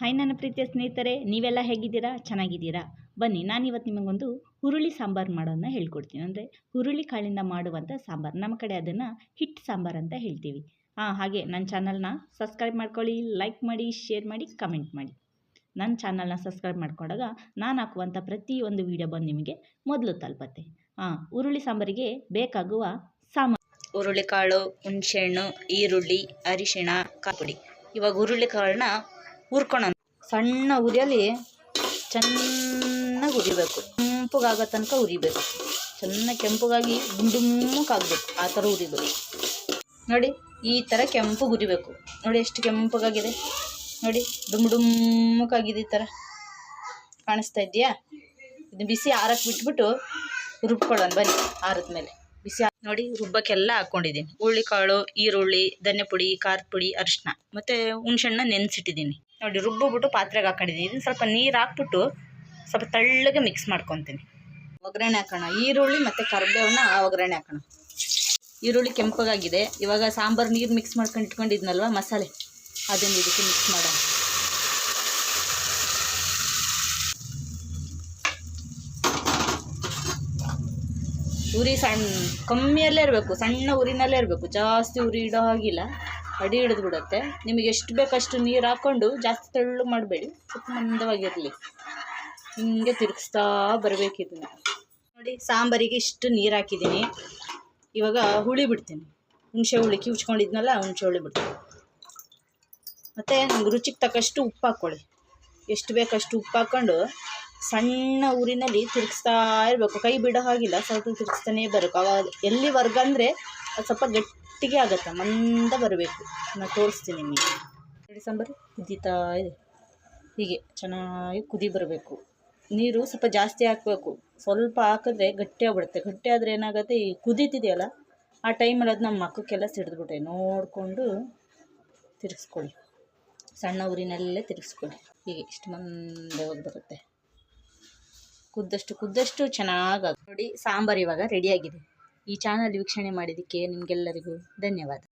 Hi ನನ್ನ ಪ್ರೀತಿಯ ಸ್ನೇಹಿತರೆ, ನೀವೆಲ್ಲ ಹೇಗಿದ್ದೀರಾ? ಚೆನ್ನಾಗಿದ್ದೀರಾ? ಬನ್ನಿ, ನಾನಿವತ್ತು ನಿಮಗೊಂದು ಹುರುಳಿ ಸಾಂಬಾರು ಮಾಡೋದನ್ನ ಹೇಳ್ಕೊಡ್ತೀನಿ. ಅಂದರೆ ಹುರುಳಿ ಕಾಳಿಂದ ಮಾಡುವಂಥ ಸಾಂಬಾರು. ನಮ್ಮ ಕಡೆ ಅದನ್ನು ಹಿಟ್ಟು ಸಾಂಬಾರು ಅಂತ ಹೇಳ್ತೀವಿ. ಹಾಂ ಹಾಗೆ ನನ್ನ ಚಾನಲ್ನ ಸಬ್ಸ್ಕ್ರೈಬ್ ಮಾಡ್ಕೊಳ್ಳಿ ಲೈಕ್ ಮಾಡಿ ಶೇರ್ ಮಾಡಿ ಕಮೆಂಟ್ ಮಾಡಿ. ನನ್ನ ಚಾನಲ್ನ ಸಬ್ಸ್ಕ್ರೈಬ್ ಮಾಡ್ಕೊಂಡಾಗ ನಾನು ಹಾಕುವಂಥ ಪ್ರತಿಯೊಂದು ವೀಡಿಯೋ ಬಂದು ನಿಮಗೆ ಮೊದಲು ತಲುಪತ್ತೆ. ಹಾಂ ಹುರುಳಿ ಸಾಂಬಾರಿಗೆ ಬೇಕಾಗುವ ಸಾಮಾನು ಹುರುಳಿಕಾಳು, ಹುಣಸೆಹಣ್ಣು, ಈರುಳ್ಳಿ, ಅರಿಶಿಣ ಕಾಪುಡಿ ಇವಾಗ ಹುರುಳಿಕಾಳನ್ನ ಹುರ್ಕೊಳೋಣ. ಸಣ್ಣ ಉರಿಯಲ್ಲಿ ಚೆನ್ನಾಗಿ ಉರಿಬೇಕು ಕೆಂಪುಗಾಗೋ ತನಕ ಉರಿಬೇಕು ಚೆನ್ನಾಗಿ ಕೆಂಪಗಾಗಿ ಆಗಬೇಕು ಆ ಥರ ಉರಿಬೇಕು ನೋಡಿ, ಈ ಥರ ಕೆಂಪು ಉರಿಬೇಕು ನೋಡಿ ಎಷ್ಟು ಕೆಂಪಗಾಗಿದೆ. ನೋಡಿ, ಡುಮ್ ಡುಮ್ಮಕ್ಕಾಗಿದೆ ಈ ಥರ. ಕಾಣಿಸ್ತಾ ಇದೆಯಾ ಇದು ಬಿಸಿ ಆರಕ್ಕೆ ಬಿಟ್ಬಿಟ್ಟು ರುಬ್ಕೊಳ್ಳೋಣ. ಬನ್ನಿ, ಆರದ ಮೇಲೆ. ಬಿಸಿ ನೋಡಿ, ರುಬ್ಬಕ್ಕೆಲ್ಲ ಹಾಕ್ಕೊಂಡಿದ್ದೀನಿ. ಹುರುಳಿಕಾಳು, ಈರುಳ್ಳಿ ಧನ್ಯ ಪುಡಿ ಖಾರದ ಪುಡಿ, ಅರಿಶಿನ. ಮತ್ತು ಹುಣ್ಸೆಹಣ್ಣ ನೆನೆಸಿಟ್ಟಿದ್ದೀನಿ. ನೋಡಿ ರುಬ್ಬಿಬಿಟ್ಟು ಪಾತ್ರೆಗೆ ಹಾಕೊಂಡಿದ್ದೀನಿ. ಸ್ವಲ್ಪ ನೀರು ಹಾಕ್ಬಿಟ್ಟು ಸ್ವಲ್ಪ ತೆಳ್ಳಗೆ ಮಿಕ್ಸ್ ಮಾಡ್ಕೊತೀನಿ. ಒಗ್ಗರಣೆ ಹಾಕೋಣ. ಈರುಳ್ಳಿ ಮತ್ತು ಕರ್ಬೇವನ್ನ ಒಗ್ಗರಣೆ ಹಾಕೋಣ. ಈರುಳ್ಳಿ ಕೆಂಪಗಾಗಿದೆ. ಇವಾಗ ಸಾಂಬಾರು ನೀರು ಮಿಕ್ಸ್ ಮಾಡ್ಕೊಂಡು ಇಟ್ಕೊಂಡಿದ್ನಲ್ವ ಮಸಾಲೆ. ಅದನ್ನು ಇದಕ್ಕೆ ಮಿಕ್ಸ್ ಮಾಡೋಣ. ಉರಿ ಸಣ್ಣ ಕಮ್ಮಿಯಲ್ಲೇ ಇರಬೇಕು, ಸಣ್ಣ ಉರಿನಲ್ಲೇ ಇರಬೇಕು, ಜಾಸ್ತಿ ಉರಿ ಇಡೋ ಹಾಗಿಲ್ಲ. ಅಡಿ ಹಿಡಿದು ಬಿಡುತ್ತೆ. ನಿಮಗೆ ಎಷ್ಟು ಬೇಕಷ್ಟು ನೀರು ಹಾಕ್ಕೊಂಡು ಜಾಸ್ತಿ ತೆಳ್ಳು ಮಾಡಬೇಡಿ. ಸ್ವಲ್ಪ ಮಂದವಾಗಿರಲಿ. ಹಿಂಗೆ ತಿರುಗಿಸ್ತಾ ಬರಬೇಕು ಇದನ್ನ ನೋಡಿ, ಸಾಂಬಾರಿಗೆ ಇಷ್ಟು ನೀರು ಹಾಕಿದ್ದೀನಿ. ಇವಾಗ ಹುಳಿ ಬಿಡ್ತೀನಿ. ಹುಣಸೆ ಹುಳಿ ಕಿವುಚ್ಕೊಂಡಿದ್ನಲ್ಲ ಹುಣಸೆ ಹುಳಿ ಬಿಡ್ತೀನಿ. ಮತ್ತು ರುಚಿಗೆ ತಕ್ಕಷ್ಟು ಉಪ್ಪು ಹಾಕ್ಕೊಳ್ಳಿ. ಎಷ್ಟು ಬೇಕಷ್ಟು ಉಪ್ಪು ಹಾಕ್ಕೊಂಡು ಸಣ್ಣ ಊರಿನಲ್ಲಿ ತಿರುಗಿಸ್ತಾ ಇರಬೇಕು. ಕೈ ಬಿಡೋ ಹಾಗಿಲ್ಲ, ಸ್ವಲ್ಪ ತಿರುಗಿಸ್ತಾನೇ ಬರಬೇಕು. ಅವಾಗ ಎಲ್ಲಿವರೆಗೆ ಅಂದರೆ ಅದು ಸ್ವಲ್ಪ ಗಟ್ಟಿಗೆ ಆಗುತ್ತೆ, ಮಂದ ಬರಬೇಕು. ನಾನು ತೋರಿಸ್ತೀನಿ ನಿಮಗೆ. ನೋಡಿ ಸಾಂಬಾರು ಕುದೀತಾ ಇದೆ. ಹೀಗೆ ಚೆನ್ನಾಗಿ ಕುದಿ ಬರಬೇಕು. ನೀರು ಸ್ವಲ್ಪ ಜಾಸ್ತಿ ಹಾಕಬೇಕು. ಸ್ವಲ್ಪ ಹಾಕಿದ್ರೆ ಗಟ್ಟಿ ಆಗ್ಬಿಡುತ್ತೆ ಗಟ್ಟಿ ಆದರೆ ಏನಾಗುತ್ತೆ, ಈ ಕುದೀತಿದೆಯಲ್ಲ, ಆ ಟೈಮಲ್ಲಿ ಅದು ನಮ್ಮ ಮಕ್ಕಕ್ಕೆಲ್ಲ ಸಿಡಿದ್ಬಿಟ್ಟೆ ನೋಡಿಕೊಂಡು ತಿರುಗಿಸ್ಕೊಳ್ಳಿ. ಸಣ್ಣ ಊರಿನಲ್ಲೇ ತಿರುಗಿಸ್ಕೊಳ್ಳಿ. ಹೀಗೆ ಇಷ್ಟು ಮಂದೆ ಹೋಗಿ ಬರುತ್ತೆ. ಕುದ್ದಷ್ಟು ಕುದ್ದಷ್ಟು ಚೆನ್ನಾಗಿ ನೋಡಿ. ಸಾಂಬಾರು ಇವಾಗ ರೆಡಿಯಾಗಿದೆ ಈ ಚಾನಲ್ ವೀಕ್ಷಣೆ ಮಾಡಿದ್ದಕ್ಕೆ ನಿಮಗೆಲ್ಲರಿಗೂ ಧನ್ಯವಾದ.